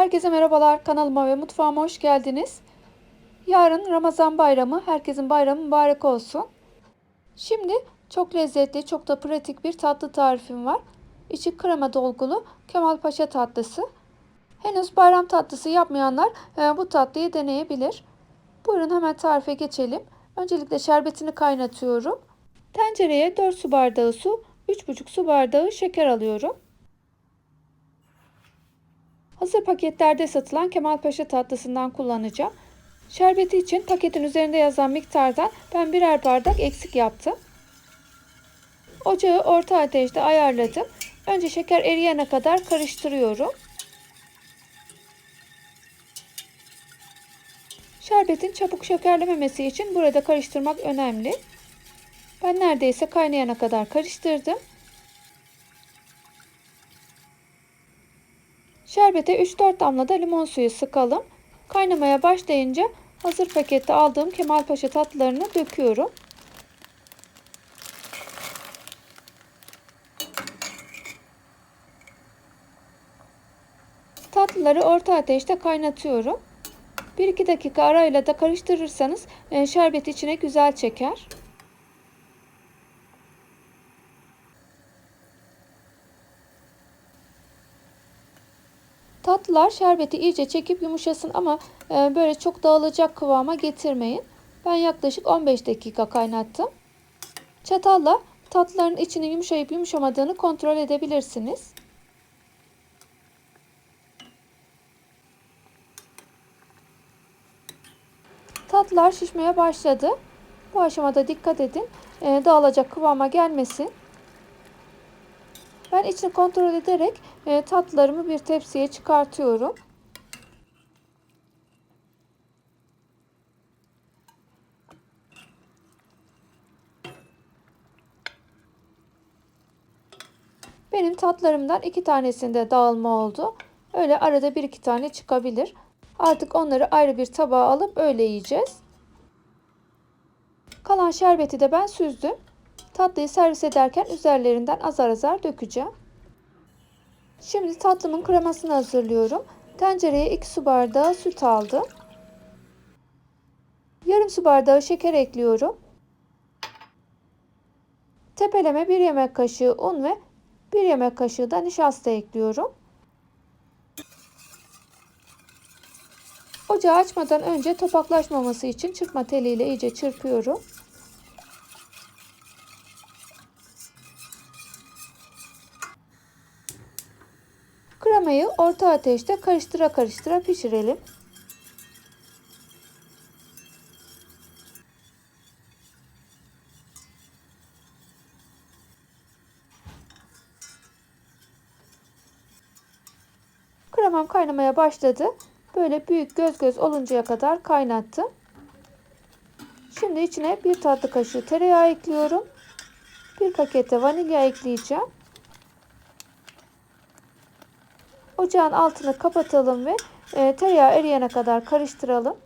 Herkese merhabalar. Kanalıma ve mutfağıma hoş geldiniz. Yarın Ramazan bayramı. Herkesin bayramı mübarek olsun. Şimdi çok lezzetli, çok da pratik bir tatlı tarifim var. İçi krema dolgulu Kemalpaşa tatlısı. Henüz bayram tatlısı yapmayanlar e, bu tatlıyı deneyebilir. Buyurun hemen tarife geçelim. Öncelikle şerbetini kaynatıyorum. Tencereye 4 su bardağı su, 3,5 su bardağı şeker alıyorum. Hazır paketlerde satılan Kemalpaşa tatlısından kullanacağım. Şerbeti için paketin üzerinde yazan miktardan ben birer bardak eksik yaptım. Ocağı orta ateşte ayarladım. Önce şeker eriyene kadar karıştırıyorum. Şerbetin çabuk şekerlememesi için burada karıştırmak önemli. Ben neredeyse kaynayana kadar karıştırdım. Şerbete 3-4 damla da limon suyu sıkalım. Kaynamaya başlayınca hazır pakette aldığım Kemalpaşa tatlılarını döküyorum. Tatlıları orta ateşte kaynatıyorum. 1-2 dakika arayla da karıştırırsanız e, şerbet içine güzel çeker. Tatlılar şerbeti iyice çekip yumuşasın ama e, böyle çok dağılacak kıvama getirmeyin. Ben yaklaşık 15 dakika kaynattım. Çatalla tatlıların içinin yumuşayıp yumuşamadığını kontrol edebilirsiniz. Tatlılar şişmeye başladı. Bu aşamada dikkat edin. E, dağılacak kıvama gelmesin. Ben içini kontrol ederek e, tatlılarımı bir tepsiye çıkartıyorum. Benim tatlarımdan iki tanesinde dağılma oldu. Öyle arada bir iki tane çıkabilir. Artık onları ayrı bir tabağa alıp öyle yiyeceğiz. Kalan şerbeti de ben süzdüm. Tatlıyı servis ederken üzerlerinden azar azar dökeceğim. Şimdi tatlımın kremasını hazırlıyorum. Tencereye 2 su bardağı süt aldım. Yarım su bardağı şeker ekliyorum. Tepeleme 1 yemek kaşığı un ve 1 yemek kaşığı da nişasta ekliyorum. Ocağı açmadan önce topaklaşmaması için çırpma teliyle iyice çırpıyorum. Kremayı orta ateşte karıştıra karıştıra pişirelim. Kremam kaynamaya başladı. Böyle büyük göz göz oluncaya kadar kaynattım. Şimdi içine bir tatlı kaşığı tereyağı ekliyorum. Bir pakete vanilya ekleyeceğim. Ocağın altını kapatalım ve e, tereyağı eriyene kadar karıştıralım.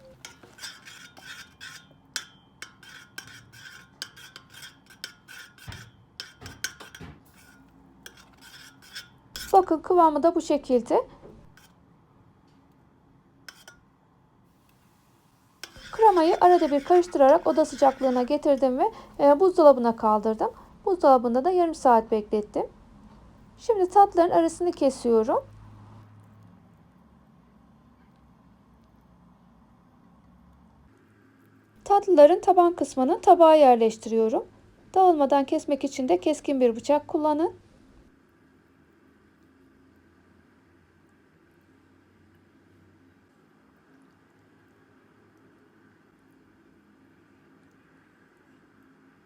Bakın kıvamı da bu şekilde. Kremayı arada bir karıştırarak oda sıcaklığına getirdim ve e, buzdolabına kaldırdım. Buzdolabında da yarım saat beklettim. Şimdi tatlıların arasını kesiyorum. Tatlıların taban kısmını tabağa yerleştiriyorum. Dağılmadan kesmek için de keskin bir bıçak kullanın.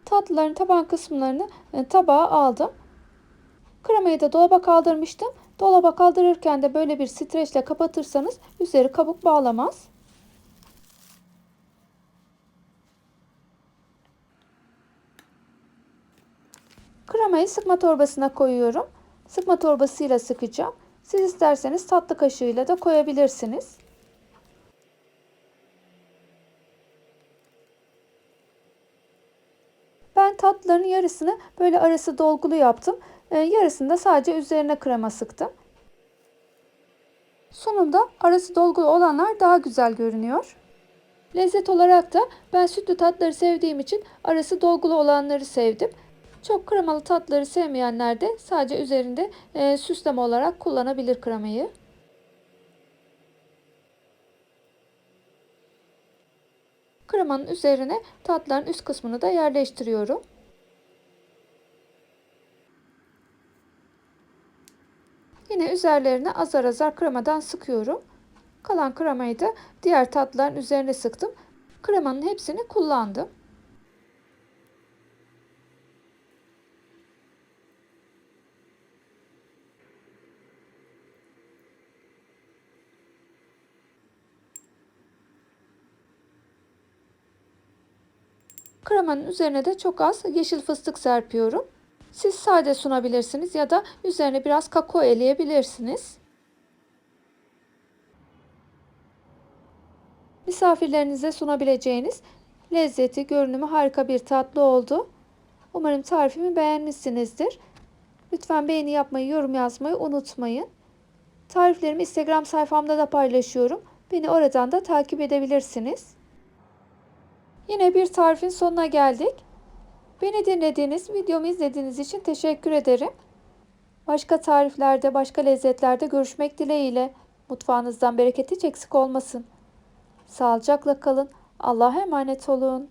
Tatlıların taban kısımlarını e, tabağa aldım. Kremayı da dolaba kaldırmıştım. Dolaba kaldırırken de böyle bir streçle kapatırsanız üzeri kabuk bağlamaz. Kremayı sıkma torbasına koyuyorum. Sıkma torbasıyla sıkacağım. Siz isterseniz tatlı kaşığıyla da koyabilirsiniz. Ben tatlıların yarısını böyle arası dolgulu yaptım. Ee, yarısını da sadece üzerine krema sıktım. Sonunda arası dolgulu olanlar daha güzel görünüyor. Lezzet olarak da ben sütlü tatları sevdiğim için arası dolgulu olanları sevdim. Çok kremalı tatları sevmeyenler de sadece üzerinde e, süsleme olarak kullanabilir kremayı. Kremanın üzerine tatların üst kısmını da yerleştiriyorum. Yine üzerlerine azar azar kremadan sıkıyorum. Kalan kremayı da diğer tatlıların üzerine sıktım. Kremanın hepsini kullandım. Kremanın üzerine de çok az yeşil fıstık serpiyorum. Siz sade sunabilirsiniz ya da üzerine biraz kakao eleyebilirsiniz. Misafirlerinize sunabileceğiniz lezzeti, görünümü harika bir tatlı oldu. Umarım tarifimi beğenmişsinizdir. Lütfen beğeni yapmayı, yorum yazmayı unutmayın. Tariflerimi Instagram sayfamda da paylaşıyorum. Beni oradan da takip edebilirsiniz. Yine bir tarifin sonuna geldik. Beni dinlediğiniz, videomu izlediğiniz için teşekkür ederim. Başka tariflerde, başka lezzetlerde görüşmek dileğiyle. Mutfağınızdan bereket hiç eksik olmasın. Sağlıcakla kalın. Allah'a emanet olun.